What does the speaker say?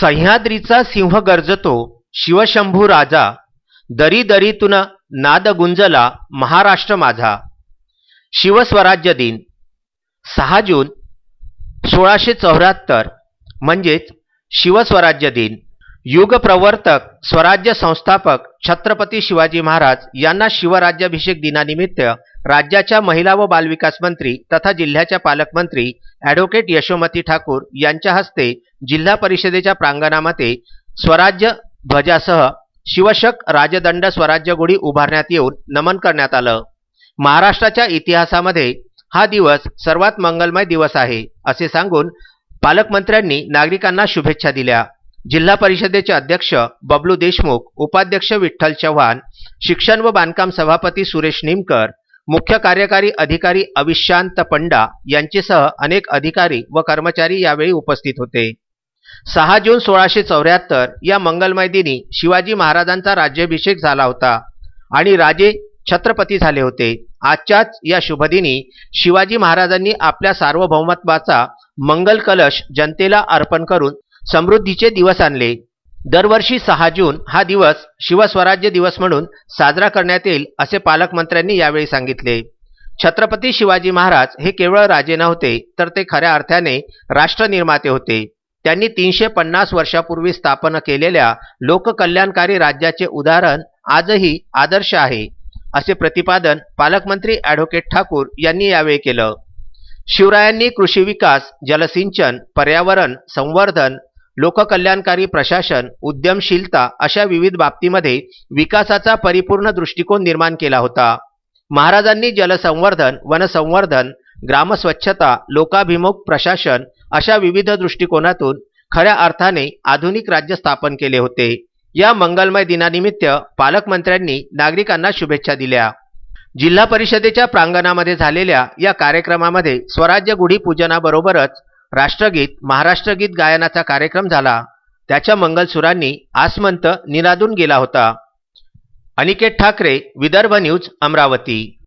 सह्याद्रीचा सिंह गर्जतो शिवशंभू राजा दरी दरीतून नाद गुंजला महाराष्ट्र माझा. शिवस्वराज्य दिन सहा जून सोळाशे चौऱ्याहत्तर म्हणजेच शिवस्वराज्य दिन. युगप्रवर्तक स्वराज्य संस्थापक छत्रपती शिवाजी महाराज यांना शिवराज्याभिषेक दिनानिमित्त राज्याच्या महिला व बालविकास मंत्री तथा जिल्ह्याच्या पालकमंत्री ॲडव्होकेट यशोमती ठाकूर यांच्या हस्ते जिल्हा परिषदेच्या प्रांगणामध्ये स्वराज्य ध्वजासह शिवशक राजदंड स्वराज्य गुढी उभारण्यात येऊन नमन करण्यात आलं. महाराष्ट्राच्या इतिहासामध्ये हा दिवस सर्वात मंगलमय दिवस आहे असे सांगून पालकमंत्र्यांनी नागरिकांना शुभेच्छा दिल्या. जिल्हा परिषदेचे अध्यक्ष बबलू देशमुख उपाध्यक्ष विठ्ठल चव्हाण शिक्षण व बांधकाम सभापती सुरेश निमकर मुख्य कार्यकारी अधिकारी अविशांत पंडा यांचेसह अनेक अधिकारी व कर्मचारी यावेळी उपस्थित होते. सहा जून सोळाशे चौऱ्याहत्तर या मंगलमय दिनी शिवाजी महाराजांचा राज्याभिषेक झाला होता आणि राजे छत्रपती झाले होते. आजच्याच या शुभदिनी शिवाजी महाराजांनी आपल्या सार्वभौमत्वाचा मंगल कलश जनतेला अर्पण करून समृद्धीचे दिवस आणले. दरवर्षी सहा जून हा दिवस शिवस्वराज्य दिवस म्हणून साजरा करण्यात येईल असे पालकमंत्र्यांनी यावेळी सांगितले. छत्रपती शिवाजी महाराज हे केवळ राजे नव्हते तर ते खऱ्या अर्थाने राष्ट्रनिर्माते होते. त्यांनी तीनशे पन्नास वर्षापूर्वी स्थापन केलेल्या लोककल्याणकारी राज्याचे उदाहरण आजही आदर्श आहे असे प्रतिपादन पालकमंत्री ॲडव्होकेट ठाकूर यांनी यावेळी केलं. शिवरायांनी कृषी विकास जलसिंचन पर्यावरण संवर्धन लोककल्याणकारी प्रशासन उद्यमशीलता अशा विविध बाबतीमध्ये विकासाचा परिपूर्ण दृष्टिकोन निर्माण केला होता. महाराजांनी जलसंवर्धन वनसंवर्धन ग्रामस्वच्छता लोकाभिमुख प्रशासन अशा विविध दृष्टिकोनातून खऱ्या अर्थाने आधुनिक राज्य स्थापन केले होते. या मंगलमय दिनानिमित्त पालकमंत्र्यांनी नागरिकांना शुभेच्छा दिल्या. जिल्हा परिषदेच्या प्रांगणामध्ये झालेल्या या कार्यक्रमामध्ये स्वराज्य गुढी पूजनाबरोबरच राष्ट्रगीत महाराष्ट्रगीत गायनाचा कार्यक्रम झाला. त्याच्या मंगलसुरांनी आसमंत निनादून गेला होता. अनिकेत ठाकरे विदर्भ न्यूज अमरावती.